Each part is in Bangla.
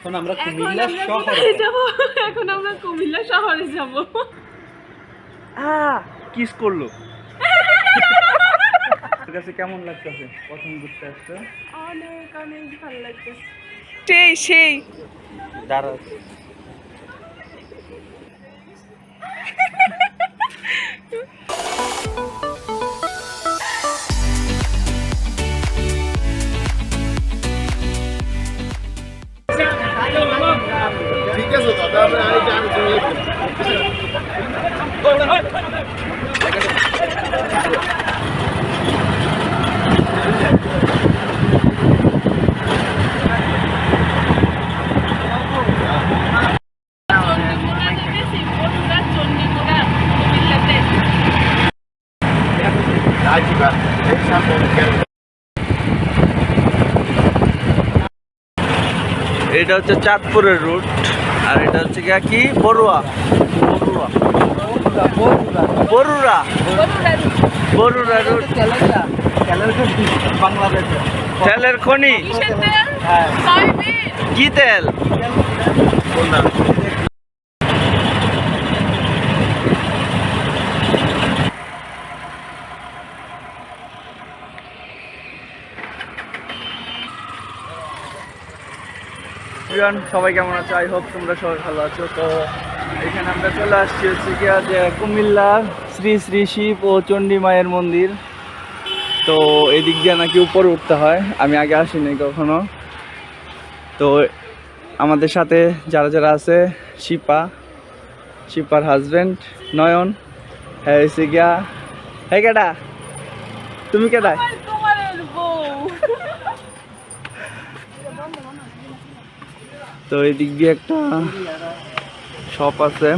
এখন আমরা কুমিল্লা শহরে যাব। এখন আমরা কুমিল্লা শহরে যাব। কিস করল? তোর কাছে কেমন লাগতেছে? প্রথম ঘুরতে আসছো অনেক অনেক ভালো লাগতেছে। সেই সেই। দাঁড়া। এটা হচ্ছে চাঁদপুরের রুট আর এটা হচ্ছে গিয়া কি? বড়ুয়া বটুরা বড়ুরা রুট। তেলের খনি। হ্যাঁ। কি তেল? প্রিয়ান সবাই কেমন আছো? আই হোপ তোমরা সবাই ভালো আছো। তো এখানে আমরা চলে আসছি হচ্ছে গিয়া যে কুমিল্লা শ্রী শ্রী শিব ও চণ্ডী মায়ের মন্দির। তো এদিক দিয়ে নাকি উপরে উঠতে হয়, আমি আগে আসিনি কখনো। তো আমাদের সাথে যারা যারা আছে, শিপা, শিপার হাজব্যান্ড নয়ন হ্যাঁ গিয়া হ্যাঁ কেডা? তুমি কেডা তো এদিক দিয়ে একটা শপ আছে।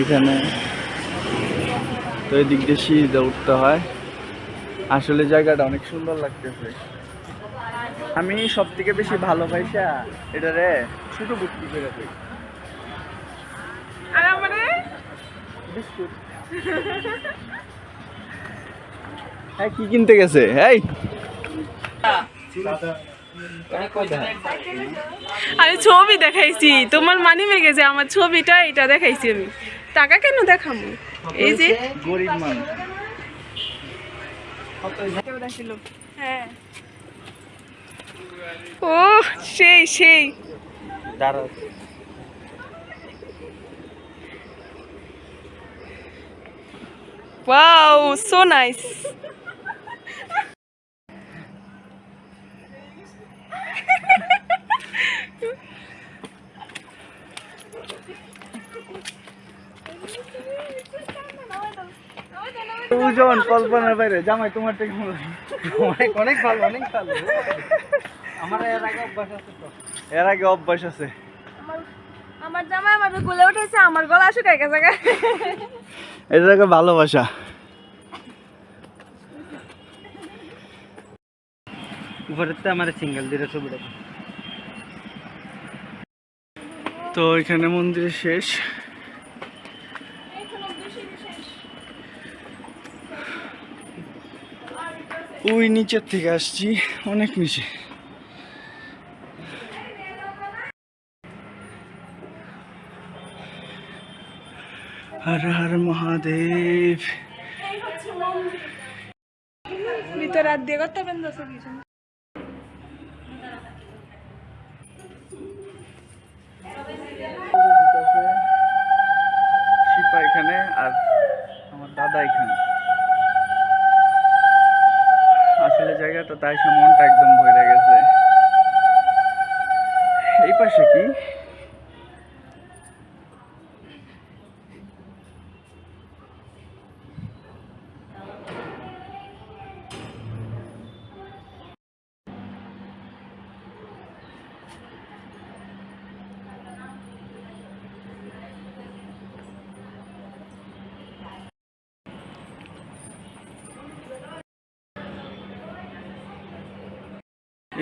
এখানে তো এদিক দিয়ে সিঁড়িতে উঠতে হয়। আসলে জায়গাটা অনেক সুন্দর লাগতেছে। আমি সব থেকে বেশি ভালোবাসা এটা রে ছোট বুটকি করে বিস্কুট। হ্যাঁ কি কিনতে গেছে? এই! আমি ছবি দেখাইছি। তোমার মানি মেগে যে আমার ছবিটা, এটা দেখাইছি আমি। টাকা কেন দেখামু? এই যে গরিব মানুষ ও, সেই সেই। ওয়াও সো নাইস কল্পনার বাইরে। জামাই তোমার কেমন লাগে? অনেক অনেক ভালো অনেক ভালো। আমার এর আগে অভ্যাস আছে তো। এর আগে অভ্যাস আছে। আমার জামাই আমার গলে উঠেছে আমার গলা শুকায় গেছে গা। এটা একটা ভালোবাসা। উপরেতে আমার সিঙ্গেল দিলে ছবিটা তো এখানে মন্দির শেষ। ওই নিচের থেকে আসছি, অনেক নিচে। হর হর মহাদেব। ভিতরে আর দিয়ে করতে পারেন দশ কিছু শিপা এখানে আর আমার দাদা এখানে। আসলে জায়গাটা তাই সে মনটা একদম ভরে গেছে। এই পাশে কি?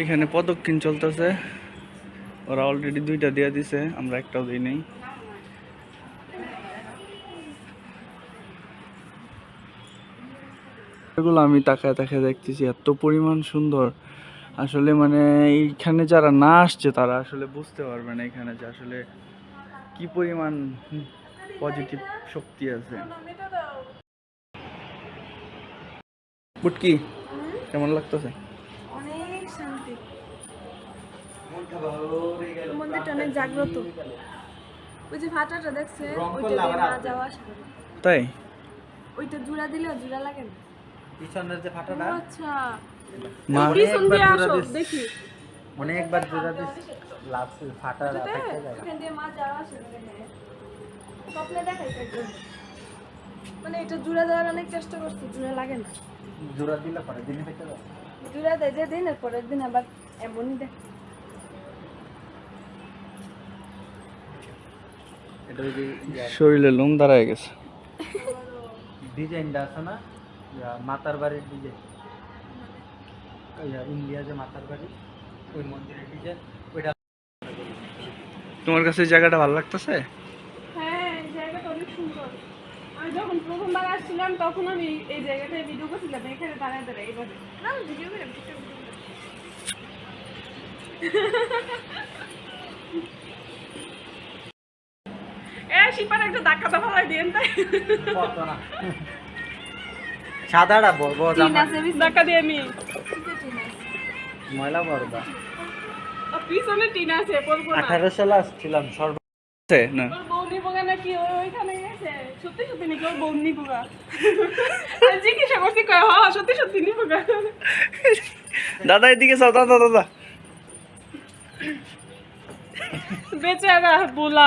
এখানে পদক্ষিণ চলতেছে। ওরা অলরেডি দুইটা দিয়ে দিছে, আমরা একটাও দিই নেই। এগুলো আমি তাকায় তাকায় দেখতেছি, এত পরিমাণ সুন্দর। আসলে মানে এইখানে যারা না আসছে, তারা আসলে বুঝতে পারবে না এখানে যে আসলে কি পরিমাণ পজিটিভ শক্তি আছে। কেমন লাগতেছে অনেক শান্তি মন্দিরটা অনেক জাগ্রত। ওই যে ভাটাটা দেখছে ওইটা মা যাওয়া আসা তাই? ওইটা জুড়া দিলে জুড়া লাগে না। পিছনের যে ফাটাটা আচ্ছা। মা পিছন দিয়ে আসো দেখি। অনেকবার জোড়া দিস লাভ ফাটা থাকতে যায়। ওখান দিয়ে মা যাওয়া আসা স্বপ্নে দেখাই মানে এটা জুড়া দেওয়ার অনেক চেষ্টা করছি জুড়া লাগে না। জোড়া দিলে দেয় যে দিন পরের দিন আবার এমনই দেয় এটা ওই যে শরীরে লোম দাঁড়ায় গেছে। ডিজাইনটা আছে না? মাতার বাড়ির ডিজাইন। ইন্ডিয়া যে মাতার বাড়ি ওই মন্দিরের ডিজাইন ওইটা তোমার কাছে এই জায়গাটা ভালো লাগতেছে? হ্যাঁ এই জায়গাটা অনেক সুন্দর। আমি যখন প্রথমবার আসছিলাম তখন আমি এই জায়গাটায় ভিডিও করছিলাম এখানে দাঁড়ায় দাঁড়ায় এইভাবে। না ভিডিও করে। একটা হয় তাই সাদাটা বড় বড় জামা। ধাক্কা দিয়ে আমি ময়লা বড় পিছনে টিন আছে পড়ব না। আঠারো সালে আসছিলাম সর্ব না? ওর বউ নিবোগা নাকি ওইখানে গেছে। সত্যি সত্যি নাকি ওর বউ নিবোগা জিজ্ঞাসা করছি কয় হ সত্যি সত্যি নিবোগা দাদা এদিকে যাও দাদা দাদা। বেচারা বোলা।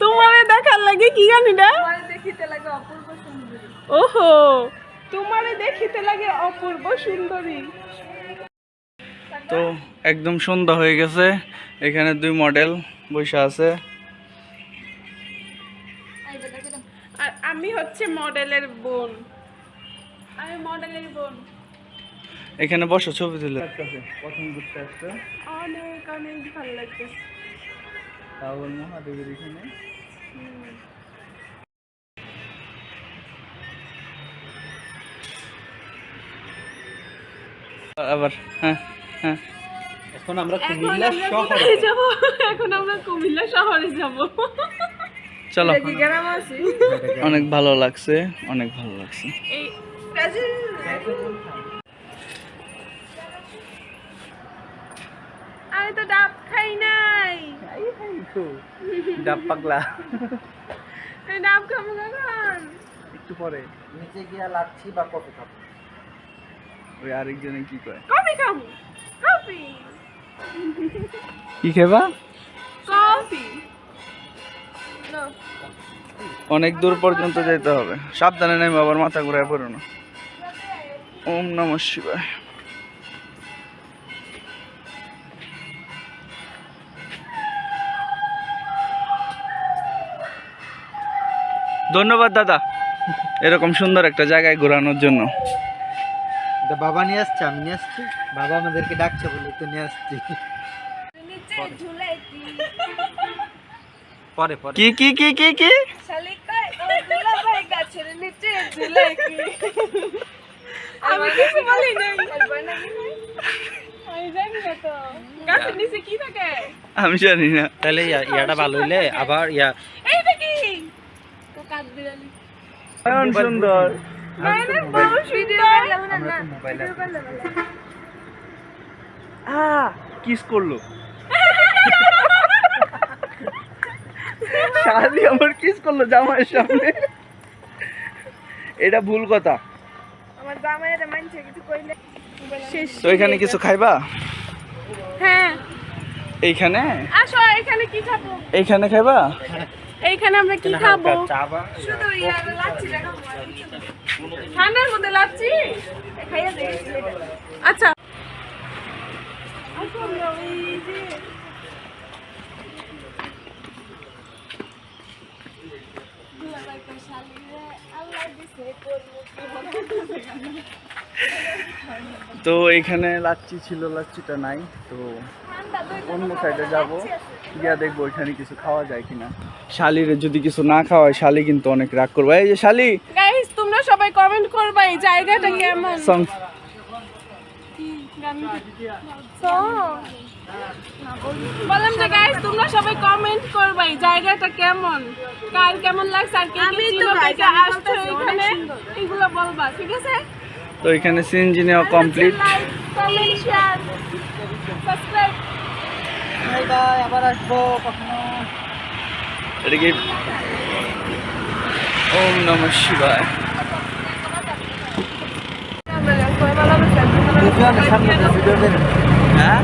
তোমারে দেখার লাগে কি জানি না? ওহো। তোমারে দেখিতে লাগে অপূর্ব সুন্দরী। তো একদম সন্ধ্যা হয়ে গেছে এখানে দুই মডেল বসে আছে। আর আমি হচ্ছে মডেলের বোন। আমি মডেলের বোন। এখানে বসো ছবি তুলে। প্রথম ঘুরতে আসছে অনেক অনেক ভালো লাগতেছে। মহাদেবের এখানে। আবার হ্যাঁ হ্যাঁ। এখন আমরা কুমিল্লা শহরে। যাব? এখন আমরা কুমিল্লা শহরে যাব। চলো। অনেক ভালো লাগছে অনেক ভালো লাগছে। আমি তো ডাব খাই নাই। ডাব পাগলা। আমি ডাব খাব কখন? একটু পরে। নিচে গিয়া লাচ্ছি বা কফি খাব। ওই আরেকজনে কি কয়? কফি খাব। কফি। কি খেবা? কফি। অনেক দূর পর্যন্ত যেতে হবে। সাবধানে নেমে আবার মাথা ঘুরায় পড়ো না। ওম নম শিবায়। ধন্যবাদ দাদা। এরকম সুন্দর একটা জায়গায় ঘোরানোর জন্য। বাবা নিয়ে আসছে আমি নিয়ে আসছি। বাবা আমাদেরকে ডাকছে বলে তো নিয়ে আসছি। পরে পরে। কি কি কি কি কি? শালিকায় ও দুলা ভাই গাছের নিচে ঝুলাইতি আমি কিছু বলি নাই। আমি জানি না তো। গাছের নিচে কি থাকে? আমি জানি না। তাহলে ইয়া- ইয়াটা ভালো হইলে আবার ইয়া এইটা কি তো কাজ বিড়ালি কেমন সুন্দর। মানে আমরা কিস করল। শাদি আমার কিস করল জামাইয়ের সামনে। এটা ভুল কথা। আমার জামাইয়ের মানছে কিছু কইলে তো এখানে কিছু খাইবা? হ্যাঁ। এইখানে? আসো এখানে কি খাব? এইখানে খাইবা? এইখানে আমরা কি খাব? শুধু লাচ্ছি ঠান্ডার মধ্যে লাচ্ছি? আচ্ছা। তো এখানে লাচ্ছি ছিল লাচ্ছিটা নাই তো অন্য সাইডে যাব। গিয়া দেখব এখানে কিছু খাওয়া যায় কিনা। শালিরে যদি কিছু না খাওয়ায় শালি কিন্তু অনেক রাগ করবে। এই যে শালি! গাইস তোমরা সবাই কমেন্ট করবা এই জায়গাটা কেমন? সং বললাম যে গাইস তোমরা সবাই কমেন্ট করবা এই জায়গাটা কেমন? কার কেমন লাগছে? আর কে কে ছিল? কে কে এখানে এগুলো বলবা ঠিক আছে? তো এখানে সিএনজি নেওয়া কমপ্লিট কমেন্ট শেয়ার সাবস্ক্রাইব আবার আসব কখনো। এটা কি? ওম নম শিবায়। ভিডিও হ্যাঁ?